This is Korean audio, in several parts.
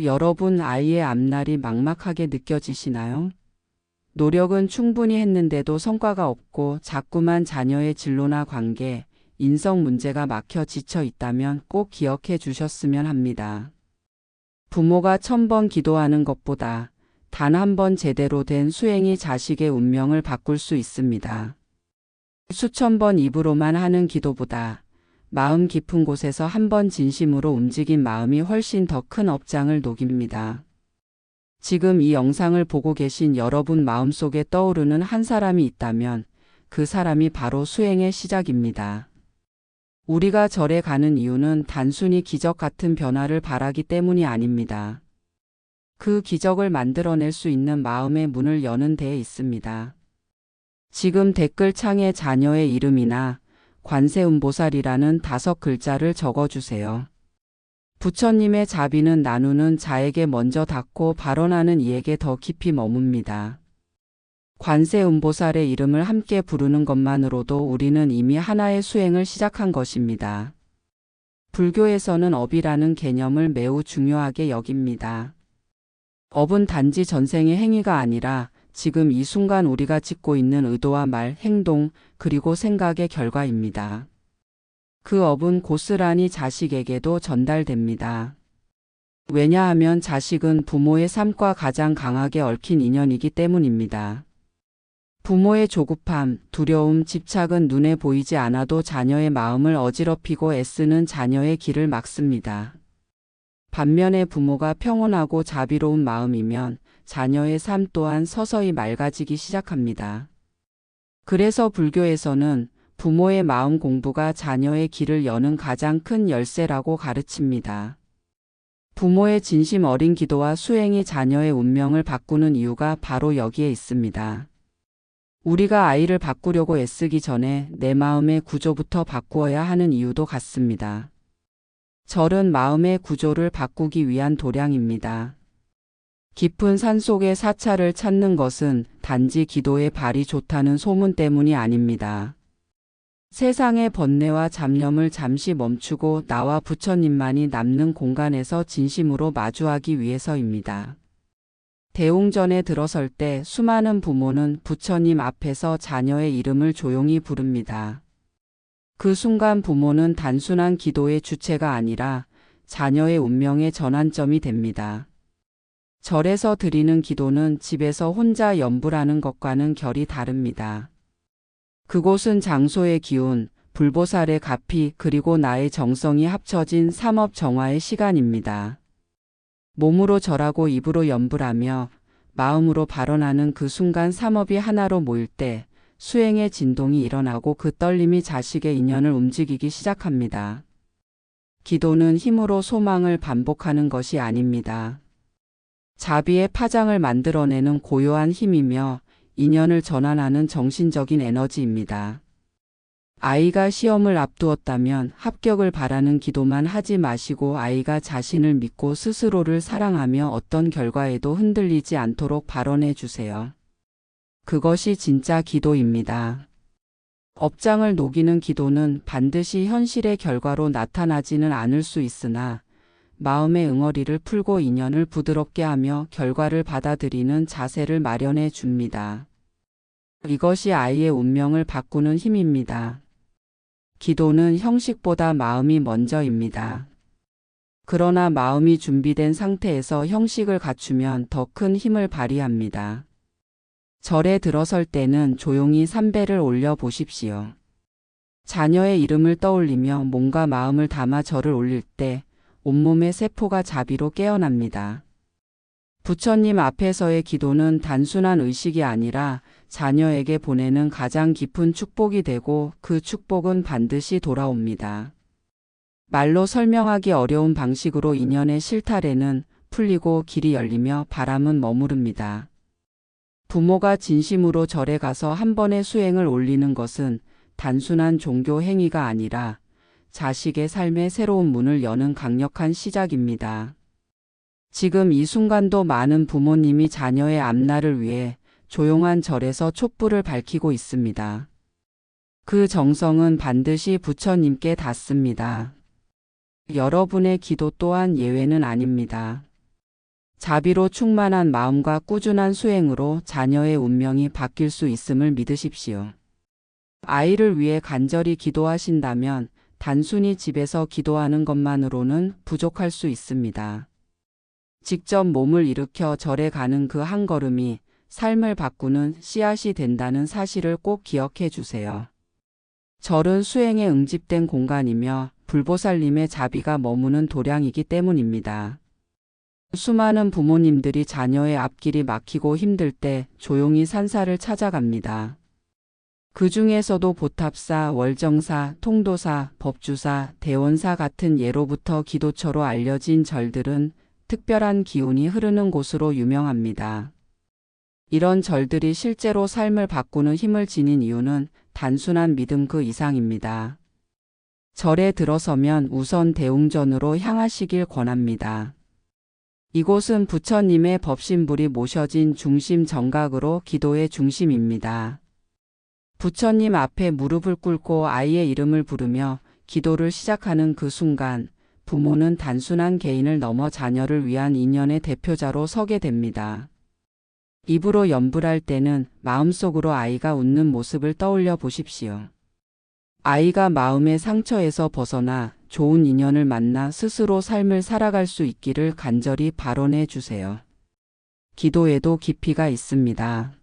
여러분 아이의 앞날이 막막하게 느껴지시나요? 노력은 충분히 했는데도 성과가 없고 자꾸만 자녀의 진로나 관계, 인성 문제가 막혀 지쳐 있다면 꼭 기억해 주셨으면 합니다. 부모가 천번 기도하는 것보다 단 한 번 제대로 된 수행이 자식의 운명을 바꿀 수 있습니다. 수천 번 입으로만 하는 기도보다 마음 깊은 곳에서 한번 진심으로 움직인 마음이 훨씬 더 큰 업장을 녹입니다. 지금 이 영상을 보고 계신 여러분 마음속에 떠오르는 한 사람이 있다면 그 사람이 바로 수행의 시작입니다. 우리가 절에 가는 이유는 단순히 기적 같은 변화를 바라기 때문이 아닙니다. 그 기적을 만들어낼 수 있는 마음의 문을 여는 데에 있습니다. 지금 댓글창에 자녀의 이름이나 관세음보살이라는 다섯 글자를 적어주세요. 부처님의 자비는 나누는 자에게 먼저 닿고 발언하는 이에게 더 깊이 머뭅니다. 관세음보살의 이름을 함께 부르는 것만으로도 우리는 이미 하나의 수행을 시작한 것입니다. 불교에서는 업이라는 개념을 매우 중요하게 여깁니다. 업은 단지 전생의 행위가 아니라 지금 이 순간 우리가 짓고 있는 의도와 말, 행동, 그리고 생각의 결과입니다. 그 업은 고스란히 자식에게도 전달됩니다. 왜냐하면 자식은 부모의 삶과 가장 강하게 얽힌 인연이기 때문입니다. 부모의 조급함, 두려움, 집착은 눈에 보이지 않아도 자녀의 마음을 어지럽히고 애쓰는 자녀의 길을 막습니다. 반면에 부모가 평온하고 자비로운 마음이면 자녀의 삶 또한 서서히 맑아지기 시작합니다. 그래서 불교에서는 부모의 마음 공부가 자녀의 길을 여는 가장 큰 열쇠라고 가르칩니다. 부모의 진심 어린 기도와 수행이 자녀의 운명을 바꾸는 이유가 바로 여기에 있습니다. 우리가 아이를 바꾸려고 애쓰기 전에 내 마음의 구조부터 바꾸어야 하는 이유도 같습니다. 절은 마음의 구조를 바꾸기 위한 도량입니다. 깊은 산 속의 사찰을 찾는 것은 단지 기도의 발이 좋다는 소문 때문이 아닙니다. 세상의 번뇌와 잡념을 잠시 멈추고 나와 부처님만이 남는 공간에서 진심으로 마주하기 위해서입니다. 대웅전에 들어설 때 수많은 부모는 부처님 앞에서 자녀의 이름을 조용히 부릅니다. 그 순간 부모는 단순한 기도의 주체가 아니라 자녀의 운명의 전환점이 됩니다. 절에서 드리는 기도는 집에서 혼자 연불하는 것과는 결이 다릅니다. 그곳은 장소의 기운, 불보살의 가피 그리고 나의 정성이 합쳐진 삼업 정화의 시간입니다. 몸으로 절하고 입으로 연불하며 마음으로 발언하는 그 순간 삼업이 하나로 모일 때 수행의 진동이 일어나고 그 떨림이 자식의 인연을 움직이기 시작합니다. 기도는 힘으로 소망을 반복하는 것이 아닙니다. 자비의 파장을 만들어내는 고요한 힘이며 인연을 전환하는 정신적인 에너지입니다. 아이가 시험을 앞두었다면 합격을 바라는 기도만 하지 마시고 아이가 자신을 믿고 스스로를 사랑하며 어떤 결과에도 흔들리지 않도록 발언해 주세요. 그것이 진짜 기도입니다. 업장을 녹이는 기도는 반드시 현실의 결과로 나타나지는 않을 수 있으나 마음의 응어리를 풀고 인연을 부드럽게 하며 결과를 받아들이는 자세를 마련해 줍니다. 이것이 아이의 운명을 바꾸는 힘입니다. 기도는 형식보다 마음이 먼저입니다. 그러나 마음이 준비된 상태에서 형식을 갖추면 더 큰 힘을 발휘합니다. 절에 들어설 때는 조용히 삼배를 올려 보십시오. 자녀의 이름을 떠올리며 몸과 마음을 담아 절을 올릴 때 온몸의 세포가 자비로 깨어납니다. 부처님 앞에서의 기도는 단순한 의식이 아니라 자녀에게 보내는 가장 깊은 축복이 되고 그 축복은 반드시 돌아옵니다. 말로 설명하기 어려운 방식으로 인연의 실타래는 풀리고 길이 열리며 바람은 머무릅니다. 부모가 진심으로 절에 가서 한 번의 수행을 올리는 것은 단순한 종교 행위가 아니라 자식의 삶의 새로운 문을 여는 강력한 시작입니다. 지금 이 순간도 많은 부모님이 자녀의 앞날을 위해 조용한 절에서 촛불을 밝히고 있습니다. 그 정성은 반드시 부처님께 닿습니다. 여러분의 기도 또한 예외는 아닙니다. 자비로 충만한 마음과 꾸준한 수행으로 자녀의 운명이 바뀔 수 있음을 믿으십시오. 아이를 위해 간절히 기도하신다면 단순히 집에서 기도하는 것만으로는 부족할 수 있습니다. 직접 몸을 일으켜 절에 가는 그 한 걸음이 삶을 바꾸는 씨앗이 된다는 사실을 꼭 기억해 주세요. 절은 수행에 응집된 공간이며 불보살님의 자비가 머무는 도량이기 때문입니다. 수많은 부모님들이 자녀의 앞길이 막히고 힘들 때 조용히 산사를 찾아갑니다. 그 중에서도 보탑사, 월정사, 통도사, 법주사, 대원사 같은 예로부터 기도처로 알려진 절들은 특별한 기운이 흐르는 곳으로 유명합니다. 이런 절들이 실제로 삶을 바꾸는 힘을 지닌 이유는 단순한 믿음 그 이상입니다. 절에 들어서면 우선 대웅전으로 향하시길 권합니다. 이곳은 부처님의 법신불이 모셔진 중심 정각으로 기도의 중심입니다. 부처님 앞에 무릎을 꿇고 아이의 이름을 부르며 기도를 시작하는 그 순간 부모는 단순한 개인을 넘어 자녀를 위한 인연의 대표자로 서게 됩니다. 입으로 연불할 때는 마음속으로 아이가 웃는 모습을 떠올려 보십시오. 아이가 마음의 상처에서 벗어나 좋은 인연을 만나 스스로 삶을 살아갈 수 있기를 간절히 발언해 주세요. 기도에도 깊이가 있습니다.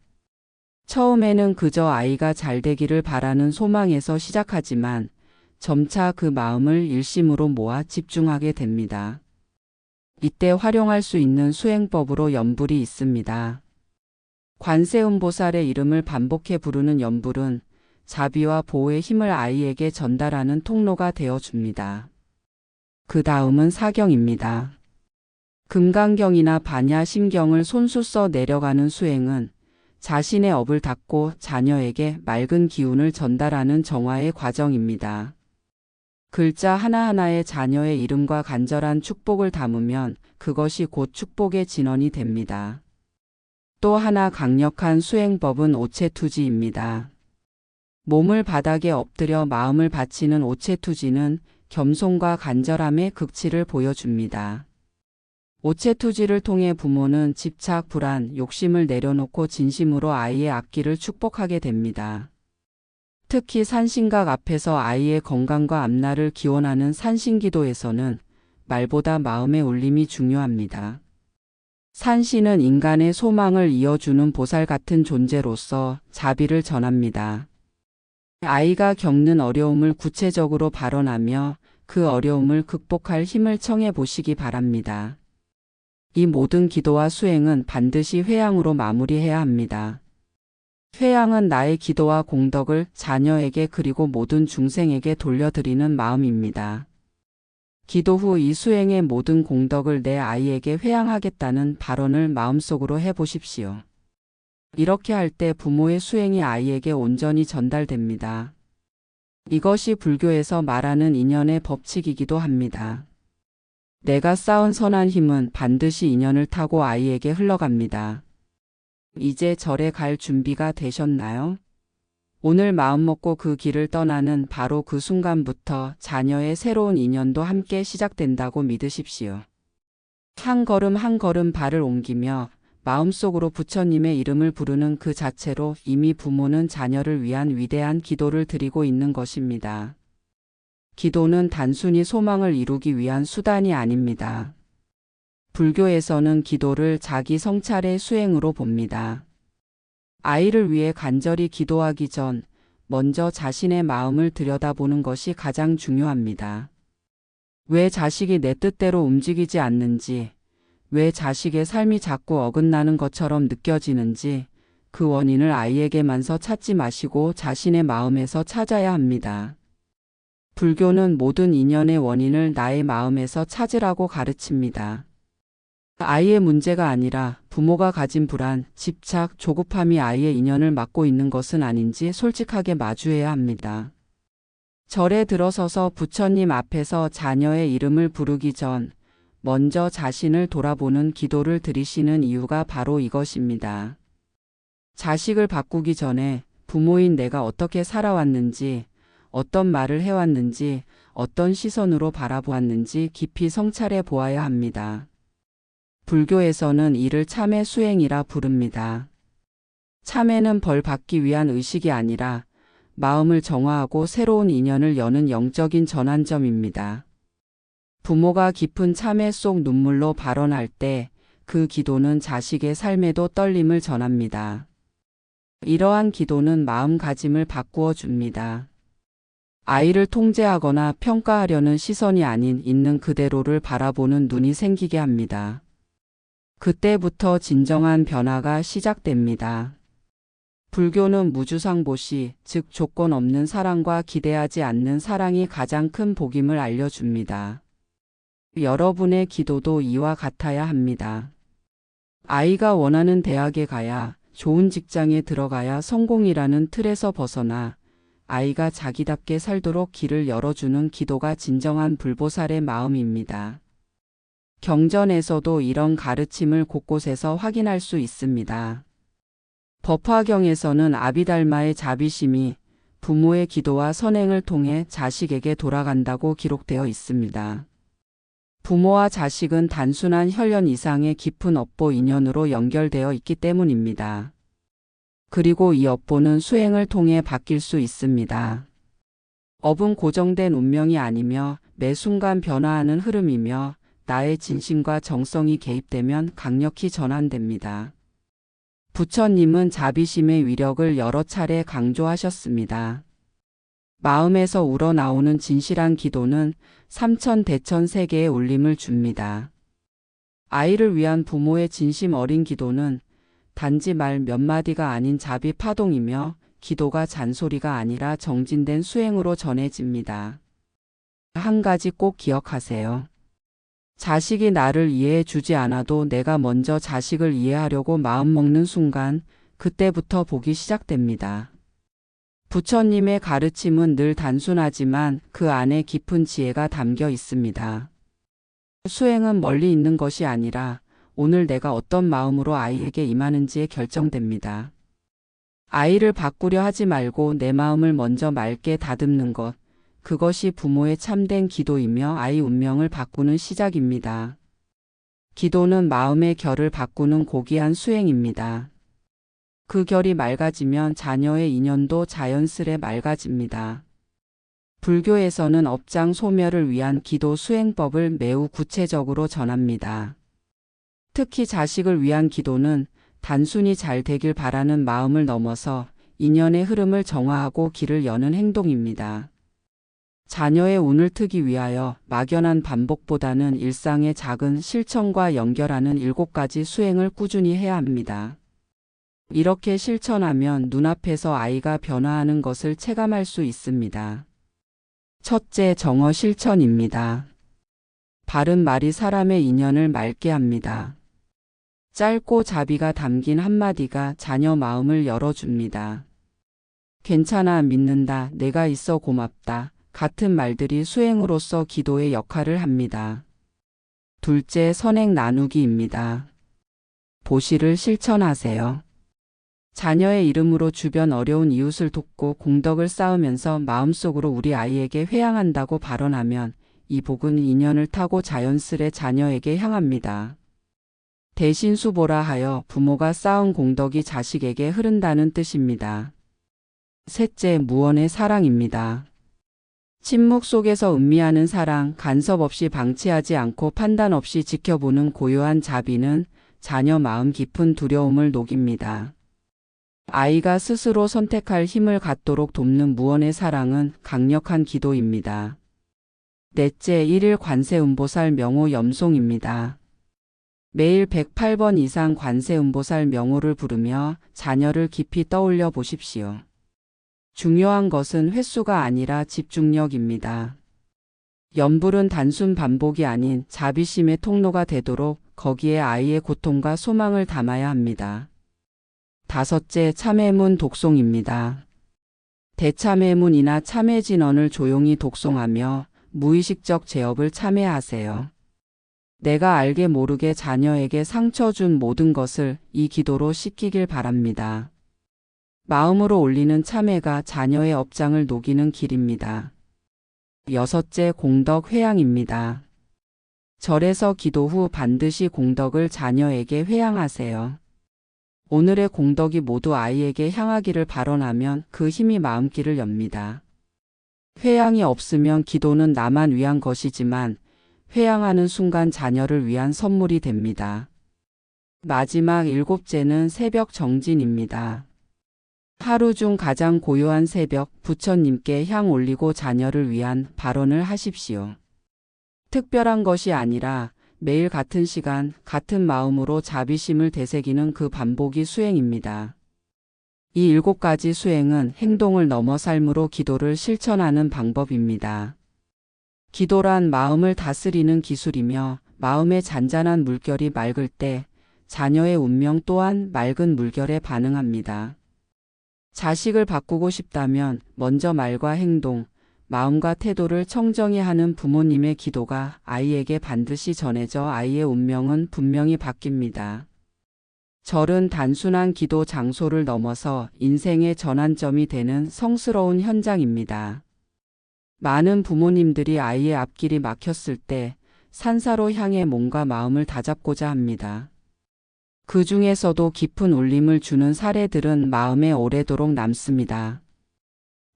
처음에는 그저 아이가 잘 되기를 바라는 소망에서 시작하지만 점차 그 마음을 일심으로 모아 집중하게 됩니다. 이때 활용할 수 있는 수행법으로 연불이 있습니다. 관세음보살의 이름을 반복해 부르는 연불은 자비와 보호의 힘을 아이에게 전달하는 통로가 되어 줍니다. 그 다음은 사경입니다. 금강경이나 반야심경을 손수 써 내려가는 수행은 자신의 업을 닦고 자녀에게 맑은 기운을 전달하는 정화의 과정입니다. 글자 하나하나에 자녀의 이름과 간절한 축복을 담으면 그것이 곧 축복의 진원이 됩니다. 또 하나 강력한 수행법은 오체투지입니다. 몸을 바닥에 엎드려 마음을 바치는 오체투지는 겸손과 간절함의 극치를 보여줍니다. 오체 투지를 통해 부모는 집착, 불안, 욕심을 내려놓고 진심으로 아이의 앞길을 축복하게 됩니다. 특히 산신각 앞에서 아이의 건강과 앞날을 기원하는 산신기도에서는 말보다 마음의 울림이 중요합니다. 산신은 인간의 소망을 이어주는 보살 같은 존재로서 자비를 전합니다. 아이가 겪는 어려움을 구체적으로 발언하며 그 어려움을 극복할 힘을 청해 보시기 바랍니다. 이 모든 기도와 수행은 반드시 회양으로 마무리해야 합니다. 회양은 나의 기도와 공덕을 자녀에게 그리고 모든 중생에게 돌려드리는 마음입니다. 기도 후 이 수행의 모든 공덕을 내 아이에게 회양하겠다는 발언을 마음속으로 해보십시오. 이렇게 할 때 부모의 수행이 아이에게 온전히 전달됩니다. 이것이 불교에서 말하는 인연의 법칙이기도 합니다. 내가 쌓은 선한 힘은 반드시 인연을 타고 아이에게 흘러갑니다. 이제 절에 갈 준비가 되셨나요? 오늘 마음먹고 그 길을 떠나는 바로 그 순간부터 자녀의 새로운 인연도 함께 시작된다고 믿으십시오. 한 걸음 한 걸음 발을 옮기며 마음속으로 부처님의 이름을 부르는 그 자체로 이미 부모는 자녀를 위한 위대한 기도를 드리고 있는 것입니다. 기도는 단순히 소망을 이루기 위한 수단이 아닙니다. 불교에서는 기도를 자기 성찰의 수행으로 봅니다. 아이를 위해 간절히 기도하기 전 먼저 자신의 마음을 들여다보는 것이 가장 중요합니다. 왜 자식이 내 뜻대로 움직이지 않는지, 왜 자식의 삶이 자꾸 어긋나는 것처럼 느껴지는지 그 원인을 아이에게만서 찾지 마시고 자신의 마음에서 찾아야 합니다. 불교는 모든 인연의 원인을 나의 마음에서 찾으라고 가르칩니다. 아이의 문제가 아니라 부모가 가진 불안, 집착, 조급함이 아이의 인연을 막고 있는 것은 아닌지 솔직하게 마주해야 합니다. 절에 들어서서 부처님 앞에서 자녀의 이름을 부르기 전 먼저 자신을 돌아보는 기도를 드리시는 이유가 바로 이것입니다. 자식을 바꾸기 전에 부모인 내가 어떻게 살아왔는지, 어떤 말을 해왔는지, 어떤 시선으로 바라보았는지 깊이 성찰해 보아야 합니다. 불교에서는 이를 참회 수행이라 부릅니다. 참회는 벌 받기 위한 의식이 아니라 마음을 정화하고 새로운 인연을 여는 영적인 전환점입니다. 부모가 깊은 참회 속 눈물로 발언할 때 그 기도는 자식의 삶에도 떨림을 전합니다. 이러한 기도는 마음가짐을 바꾸어 줍니다. 아이를 통제하거나 평가하려는 시선이 아닌 있는 그대로를 바라보는 눈이 생기게 합니다. 그때부터 진정한 변화가 시작됩니다. 불교는 무주상보시, 즉 조건 없는 사랑과 기대하지 않는 사랑이 가장 큰 복임을 알려줍니다. 여러분의 기도도 이와 같아야 합니다. 아이가 원하는 대학에 가야, 좋은 직장에 들어가야 성공이라는 틀에서 벗어나 아이가 자기답게 살도록 길을 열어주는 기도가 진정한 불보살의 마음입니다. 경전에서도 이런 가르침을 곳곳에서 확인할 수 있습니다. 법화경에서는 아비달마의 자비심이 부모의 기도와 선행을 통해 자식에게 돌아간다고 기록되어 있습니다. 부모와 자식은 단순한 혈연 이상의 깊은 업보 인연으로 연결되어 있기 때문입니다. 그리고 이 업보는 수행을 통해 바뀔 수 있습니다. 업은 고정된 운명이 아니며 매 순간 변화하는 흐름이며 나의 진심과 정성이 개입되면 강력히 전환됩니다. 부처님은 자비심의 위력을 여러 차례 강조하셨습니다. 마음에서 우러나오는 진실한 기도는 삼천 대천 세계에 울림을 줍니다. 아이를 위한 부모의 진심 어린 기도는 단지 말 몇 마디가 아닌 자비 파동이며 기도가 잔소리가 아니라 정진된 수행으로 전해집니다. 한 가지 꼭 기억하세요. 자식이 나를 이해해 주지 않아도 내가 먼저 자식을 이해하려고 마음먹는 순간 그때부터 복이 시작됩니다. 부처님의 가르침은 늘 단순하지만 그 안에 깊은 지혜가 담겨 있습니다. 수행은 멀리 있는 것이 아니라 오늘 내가 어떤 마음으로 아이에게 임하는지에 결정됩니다. 아이를 바꾸려 하지 말고 내 마음을 먼저 맑게 다듬는 것, 그것이 부모의 참된 기도이며 아이 운명을 바꾸는 시작입니다. 기도는 마음의 결을 바꾸는 고귀한 수행입니다. 그 결이 맑아지면 자녀의 인연도 자연스레 맑아집니다. 불교에서는 업장 소멸을 위한 기도 수행법을 매우 구체적으로 전합니다. 특히 자식을 위한 기도는 단순히 잘 되길 바라는 마음을 넘어서 인연의 흐름을 정화하고 길을 여는 행동입니다. 자녀의 운을 트기 위하여 막연한 반복보다는 일상의 작은 실천과 연결하는 일곱 가지 수행을 꾸준히 해야 합니다. 이렇게 실천하면 눈앞에서 아이가 변화하는 것을 체감할 수 있습니다. 첫째 정어 실천입니다. 바른 말이 사람의 인연을 맑게 합니다. 짧고 자비가 담긴 한마디가 자녀 마음을 열어줍니다. 괜찮아 믿는다 내가 있어 고맙다 같은 말들이 수행으로서 기도의 역할을 합니다. 둘째 선행 나누기입니다. 보시를 실천하세요. 자녀의 이름으로 주변 어려운 이웃을 돕고 공덕을 쌓으면서 마음속으로 우리 아이에게 회양한다고 발언하면 이 복은 인연을 타고 자연스레 자녀에게 향합니다. 대신 수보라 하여 부모가 쌓은 공덕이 자식에게 흐른다는 뜻입니다. 셋째 무언의 사랑입니다. 침묵 속에서 음미하는 사랑, 간섭 없이 방치하지 않고 판단 없이 지켜보는 고요한 자비는 자녀 마음 깊은 두려움을 녹입니다. 아이가 스스로 선택할 힘을 갖도록 돕는 무언의 사랑은 강력한 기도입니다. 넷째 1일 관세음보살 명호 염송입니다. 매일 108번 이상 관세음보살 명호를 부르며 자녀를 깊이 떠올려 보십시오. 중요한 것은 횟수가 아니라 집중력입니다. 염불은 단순 반복이 아닌 자비심의 통로가 되도록 거기에 아이의 고통과 소망을 담아야 합니다. 다섯째 참회문 독송입니다. 대참회문이나 참회진언을 조용히 독송하며 무의식적 제업을 참회하세요. 내가 알게 모르게 자녀에게 상처 준 모든 것을 이 기도로 씻기길 바랍니다. 마음으로 올리는 참회가 자녀의 업장을 녹이는 길입니다. 여섯째 공덕 회양입니다. 절에서 기도 후 반드시 공덕을 자녀에게 회양하세요. 오늘의 공덕이 모두 아이에게 향하기를 발언하면 그 힘이 마음길을 엽니다. 회양이 없으면 기도는 나만 위한 것이지만 회양하는 순간 자녀를 위한 선물이 됩니다. 마지막 일곱째는 새벽 정진입니다. 하루 중 가장 고요한 새벽 부처님께 향 올리고 자녀를 위한 발언을 하십시오. 특별한 것이 아니라 매일 같은 시간, 같은 마음으로 자비심을 되새기는 그 반복이 수행입니다. 이 일곱 가지 수행은 행동을 넘어 삶으로 기도를 실천하는 방법입니다. 기도란 마음을 다스리는 기술이며 마음의 잔잔한 물결이 맑을 때 자녀의 운명 또한 맑은 물결에 반응합니다. 자식을 바꾸고 싶다면 먼저 말과 행동, 마음과 태도를 청정히 하는 부모님의 기도가 아이에게 반드시 전해져 아이의 운명은 분명히 바뀝니다. 절은 단순한 기도 장소를 넘어서 인생의 전환점이 되는 성스러운 현장입니다. 많은 부모님들이 아이의 앞길이 막혔을 때 산사로 향해 몸과 마음을 다잡고자 합니다. 그 중에서도 깊은 울림을 주는 사례들은 마음에 오래도록 남습니다.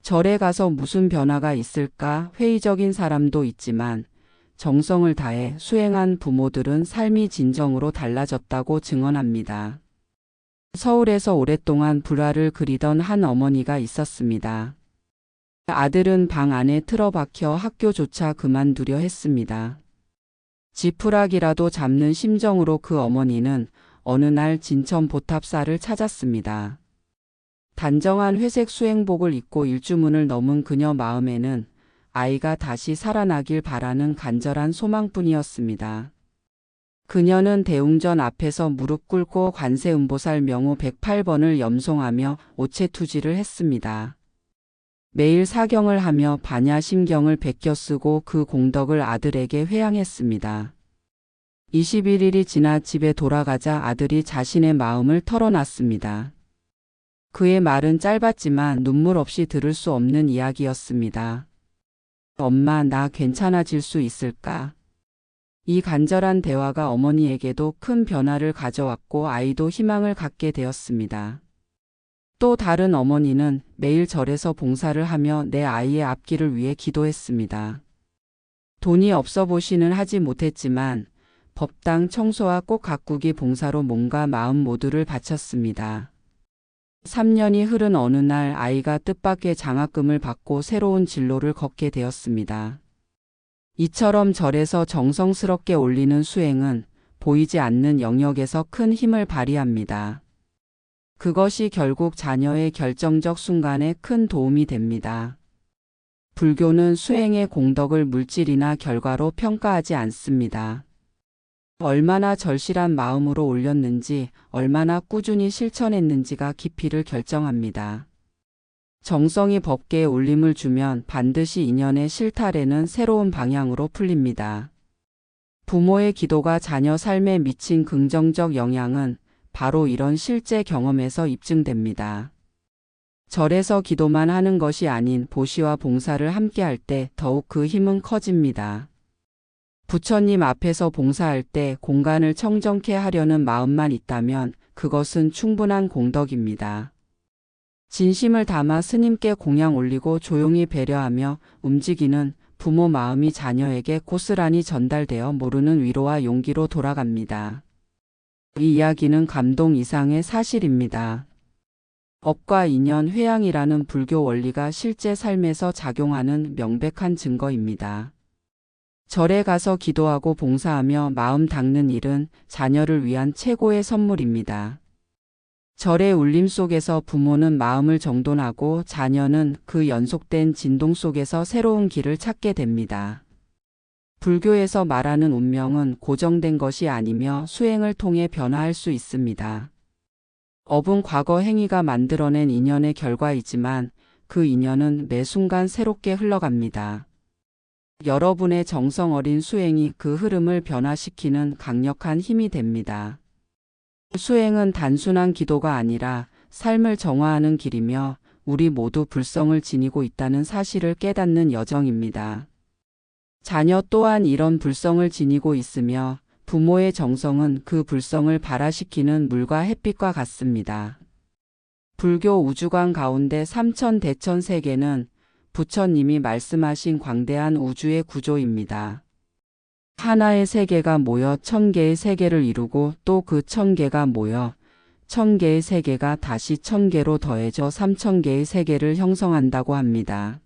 절에 가서 무슨 변화가 있을까 회의적인 사람도 있지만 정성을 다해 수행한 부모들은 삶이 진정으로 달라졌다고 증언합니다. 서울에서 오랫동안 불화를 그리던 한 어머니가 있었습니다. 아들은 방 안에 틀어박혀 학교조차 그만두려 했습니다. 지푸라기라도 잡는 심정으로 그 어머니는 어느 날 진천 보탑사를 찾았습니다. 단정한 회색 수행복을 입고 일주문을 넘은 그녀 마음에는 아이가 다시 살아나길 바라는 간절한 소망뿐이었습니다. 그녀는 대웅전 앞에서 무릎 꿇고 관세음보살 명호 108번을 염송하며 오체투지를 했습니다. 매일 사경을 하며 반야심경을 베껴 쓰고 그 공덕을 아들에게 회양했습니다. 21일이 지나 집에 돌아가자 아들이 자신의 마음을 털어놨습니다. 그의 말은 짧았지만 눈물 없이 들을 수 없는 이야기였습니다. 엄마, 나 괜찮아질 수 있을까? 이 간절한 대화가 어머니에게도 큰 변화를 가져왔고 아이도 희망을 갖게 되었습니다. 또 다른 어머니는 매일 절에서 봉사를 하며 내 아이의 앞길을 위해 기도했습니다. 돈이 없어 보시는 하지 못했지만 법당 청소와 꽃 가꾸기 봉사로 몸과 마음 모두를 바쳤습니다. 3년이 흐른 어느 날 아이가 뜻밖의 장학금을 받고 새로운 진로를 걷게 되었습니다. 이처럼 절에서 정성스럽게 올리는 수행은 보이지 않는 영역에서 큰 힘을 발휘합니다. 그것이 결국 자녀의 결정적 순간에 큰 도움이 됩니다. 불교는 수행의 공덕을 물질이나 결과로 평가하지 않습니다. 얼마나 절실한 마음으로 올렸는지, 얼마나 꾸준히 실천했는지가 깊이를 결정합니다. 정성이 법계에 울림을 주면 반드시 인연의 실타래는 새로운 방향으로 풀립니다. 부모의 기도가 자녀 삶에 미친 긍정적 영향은 바로 이런 실제 경험에서 입증됩니다. 절에서 기도만 하는 것이 아닌 보시와 봉사를 함께 할 때 더욱 그 힘은 커집니다. 부처님 앞에서 봉사할 때 공간을 청정케 하려는 마음만 있다면 그것은 충분한 공덕입니다. 진심을 담아 스님께 공양 올리고 조용히 배려하며 움직이는 부모 마음이 자녀에게 고스란히 전달되어 모르는 위로와 용기로 돌아갑니다. 이 이야기는 감동 이상의 사실입니다. 업과 인연 회양이라는 불교 원리가 실제 삶에서 작용하는 명백한 증거입니다. 절에 가서 기도하고 봉사하며 마음 닦는 일은 자녀를 위한 최고의 선물입니다. 절의 울림 속에서 부모는 마음을 정돈하고 자녀는 그 연속된 진동 속에서 새로운 길을 찾게 됩니다. 불교에서 말하는 운명은 고정된 것이 아니며 수행을 통해 변화할 수 있습니다. 업은 과거 행위가 만들어낸 인연의 결과이지만 그 인연은 매 순간 새롭게 흘러갑니다. 여러분의 정성 어린 수행이 그 흐름을 변화시키는 강력한 힘이 됩니다. 수행은 단순한 기도가 아니라 삶을 정화하는 길이며 우리 모두 불성을 지니고 있다는 사실을 깨닫는 여정입니다. 자녀 또한 이런 불성을 지니고 있으며 부모의 정성은 그 불성을 발화시키는 물과 햇빛과 같습니다. 불교 우주관 가운데 삼천 대천 세계는 부처님이 말씀하신 광대한 우주의 구조입니다. 하나의 세계가 모여 천 개의 세계를 이루고 또 그 천 개가 모여 천 개의 세계가 다시 천 개로 더해져 삼천 개의 세계를 형성한다고 합니다.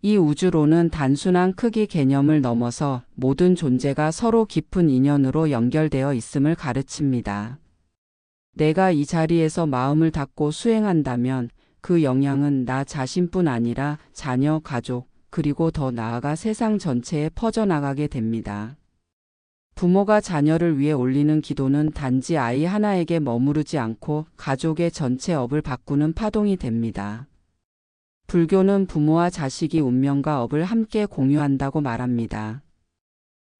이 우주로는 단순한 크기 개념을 넘어서 모든 존재가 서로 깊은 인연으로 연결되어 있음을 가르칩니다. 내가 이 자리에서 마음을 닫고 수행한다면 그 영향은 나 자신뿐 아니라 자녀, 가족, 그리고 더 나아가 세상 전체에 퍼져나가게 됩니다. 부모가 자녀를 위해 올리는 기도는 단지 아이 하나에게 머무르지 않고 가족의 전체 업을 바꾸는 파동이 됩니다. 불교는 부모와 자식이 운명과 업을 함께 공유한다고 말합니다.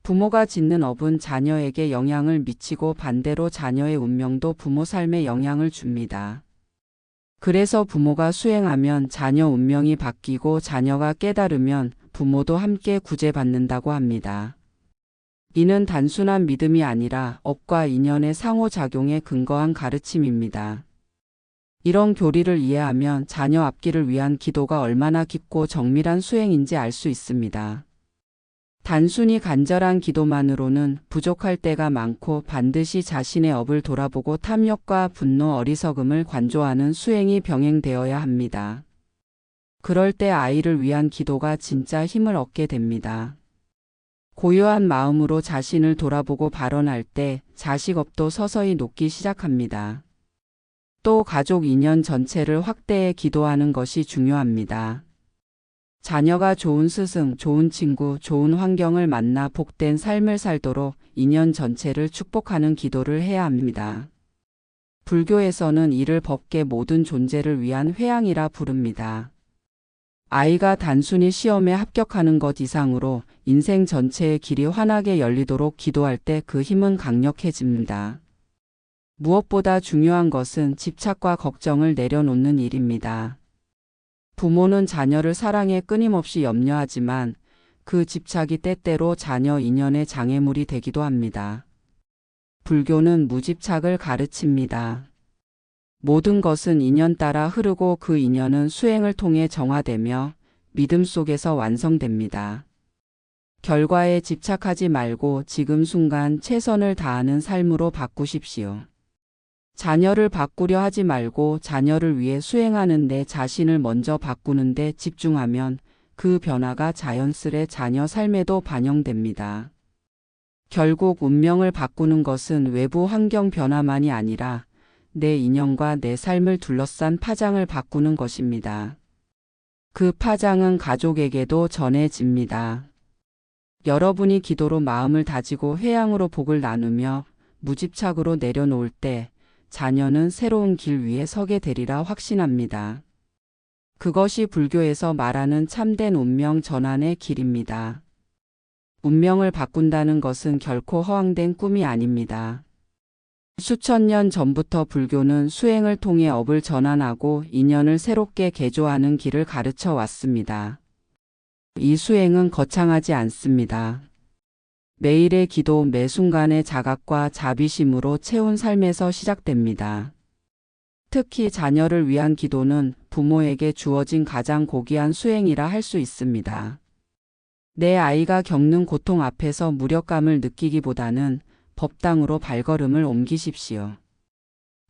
부모가 짓는 업은 자녀에게 영향을 미치고 반대로 자녀의 운명도 부모 삶에 영향을 줍니다. 그래서 부모가 수행하면 자녀 운명이 바뀌고 자녀가 깨달으면 부모도 함께 구제받는다고 합니다. 이는 단순한 믿음이 아니라 업과 인연의 상호작용에 근거한 가르침입니다. 이런 교리를 이해하면 자녀 앞길을 위한 기도가 얼마나 깊고 정밀한 수행인지 알 수 있습니다. 단순히 간절한 기도만으로는 부족할 때가 많고 반드시 자신의 업을 돌아보고 탐욕과 분노 어리석음을 관조하는 수행이 병행되어야 합니다. 그럴 때 아이를 위한 기도가 진짜 힘을 얻게 됩니다. 고요한 마음으로 자신을 돌아보고 발언할 때 자식 업도 서서히 녹기 시작합니다. 또 가족 인연 전체를 확대해 기도하는 것이 중요합니다. 자녀가 좋은 스승, 좋은 친구, 좋은 환경을 만나 복된 삶을 살도록 인연 전체를 축복하는 기도를 해야 합니다. 불교에서는 이를 법계 모든 존재를 위한 회양이라 부릅니다. 아이가 단순히 시험에 합격하는 것 이상으로 인생 전체의 길이 환하게 열리도록 기도할 때 그 힘은 강력해집니다. 무엇보다 중요한 것은 집착과 걱정을 내려놓는 일입니다. 부모는 자녀를 사랑에 끊임없이 염려하지만 그 집착이 때때로 자녀 인연의 장애물이 되기도 합니다. 불교는 무집착을 가르칩니다. 모든 것은 인연 따라 흐르고 그 인연은 수행을 통해 정화되며 믿음 속에서 완성됩니다. 결과에 집착하지 말고 지금 순간 최선을 다하는 삶으로 바꾸십시오. 자녀를 바꾸려 하지 말고 자녀를 위해 수행하는 데 자신을 먼저 바꾸는 데 집중하면 그 변화가 자연스레 자녀 삶에도 반영됩니다. 결국 운명을 바꾸는 것은 외부 환경 변화만이 아니라 내 인연과 내 삶을 둘러싼 파장을 바꾸는 것입니다. 그 파장은 가족에게도 전해집니다. 여러분이 기도로 마음을 다지고 회양으로 복을 나누며 무집착으로 내려놓을 때 자녀는 새로운 길 위에 서게 되리라 확신합니다. 그것이 불교에서 말하는 참된 운명 전환의 길입니다. 운명을 바꾼다는 것은 결코 허황된 꿈이 아닙니다. 수천 년 전부터 불교는 수행을 통해 업을 전환하고 인연을 새롭게 개조하는 길을 가르쳐 왔습니다. 이 수행은 거창하지 않습니다. 매일의 기도 매 순간의 자각과 자비심으로 채운 삶에서 시작됩니다. 특히 자녀를 위한 기도는 부모에게 주어진 가장 고귀한 수행이라 할 수 있습니다. 내 아이가 겪는 고통 앞에서 무력감을 느끼기보다는 법당으로 발걸음을 옮기십시오.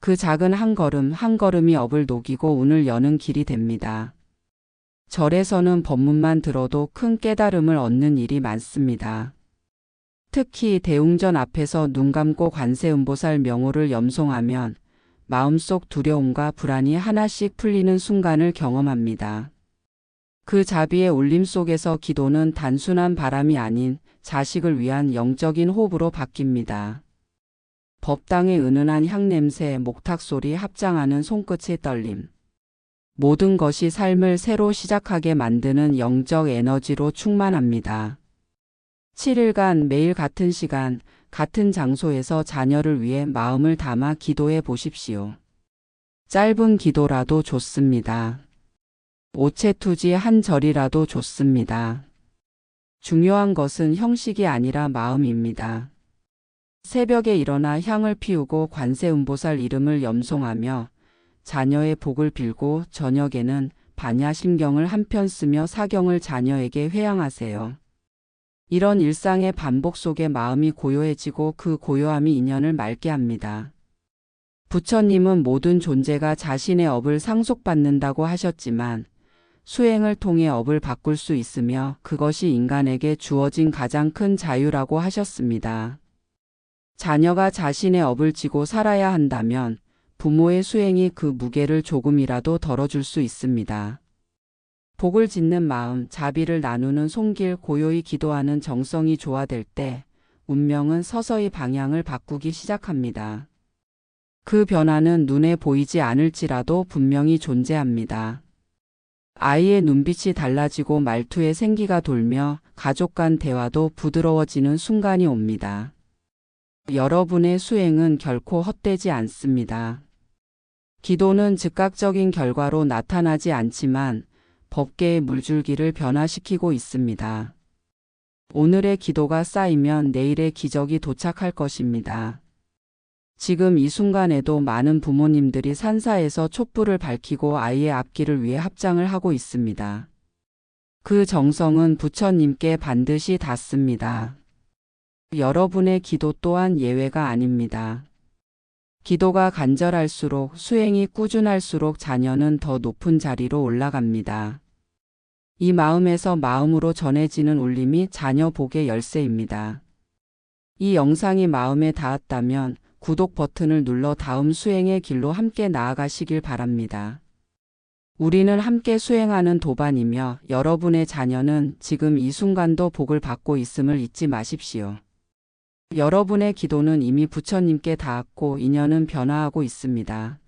그 작은 한 걸음 한 걸음이 업을 녹이고 운을 여는 길이 됩니다. 절에서는 법문만 들어도 큰 깨달음을 얻는 일이 많습니다. 특히 대웅전 앞에서 눈 감고 관세음보살 명호를 염송하면 마음속 두려움과 불안이 하나씩 풀리는 순간을 경험합니다. 그 자비의 울림 속에서 기도는 단순한 바람이 아닌 자식을 위한 영적인 호흡으로 바뀝니다. 법당의 은은한 향냄새, 목탁소리, 합장하는 손끝의 떨림. 모든 것이 삶을 새로 시작하게 만드는 영적 에너지로 충만합니다. 7일간 매일 같은 시간, 같은 장소에서 자녀를 위해 마음을 담아 기도해 보십시오. 짧은 기도라도 좋습니다. 오체투지 한 절이라도 좋습니다. 중요한 것은 형식이 아니라 마음입니다. 새벽에 일어나 향을 피우고 관세음보살 이름을 염송하며 자녀의 복을 빌고 저녁에는 반야심경을 한 편 쓰며 사경을 자녀에게 회양하세요. 이런 일상의 반복 속에 마음이 고요해지고 그 고요함이 인연을 맑게 합니다. 부처님은 모든 존재가 자신의 업을 상속받는다고 하셨지만 수행을 통해 업을 바꿀 수 있으며 그것이 인간에게 주어진 가장 큰 자유라고 하셨습니다. 자녀가 자신의 업을 지고 살아야 한다면 부모의 수행이 그 무게를 조금이라도 덜어줄 수 있습니다. 복을 짓는 마음, 자비를 나누는 손길, 고요히 기도하는 정성이 조화될 때 운명은 서서히 방향을 바꾸기 시작합니다. 그 변화는 눈에 보이지 않을지라도 분명히 존재합니다. 아이의 눈빛이 달라지고 말투에 생기가 돌며 가족 간 대화도 부드러워지는 순간이 옵니다. 여러분의 수행은 결코 헛되지 않습니다. 기도는 즉각적인 결과로 나타나지 않지만 법계의 물줄기를 변화시키고 있습니다. 오늘의 기도가 쌓이면 내일의 기적이 도착할 것입니다. 지금 이 순간에도 많은 부모님들이 산사에서 촛불을 밝히고 아이의 앞길을 위해 합장을 하고 있습니다. 그 정성은 부처님께 반드시 닿습니다. 여러분의 기도 또한 예외가 아닙니다. 기도가 간절할수록 수행이 꾸준할수록 자녀는 더 높은 자리로 올라갑니다. 이 마음에서 마음으로 전해지는 울림이 자녀 복의 열쇠입니다. 이 영상이 마음에 닿았다면 구독 버튼을 눌러 다음 수행의 길로 함께 나아가시길 바랍니다. 우리는 함께 수행하는 도반이며 여러분의 자녀는 지금 이 순간도 복을 받고 있음을 잊지 마십시오. 여러분의 기도는 이미 부처님께 닿았고 인연은 변화하고 있습니다.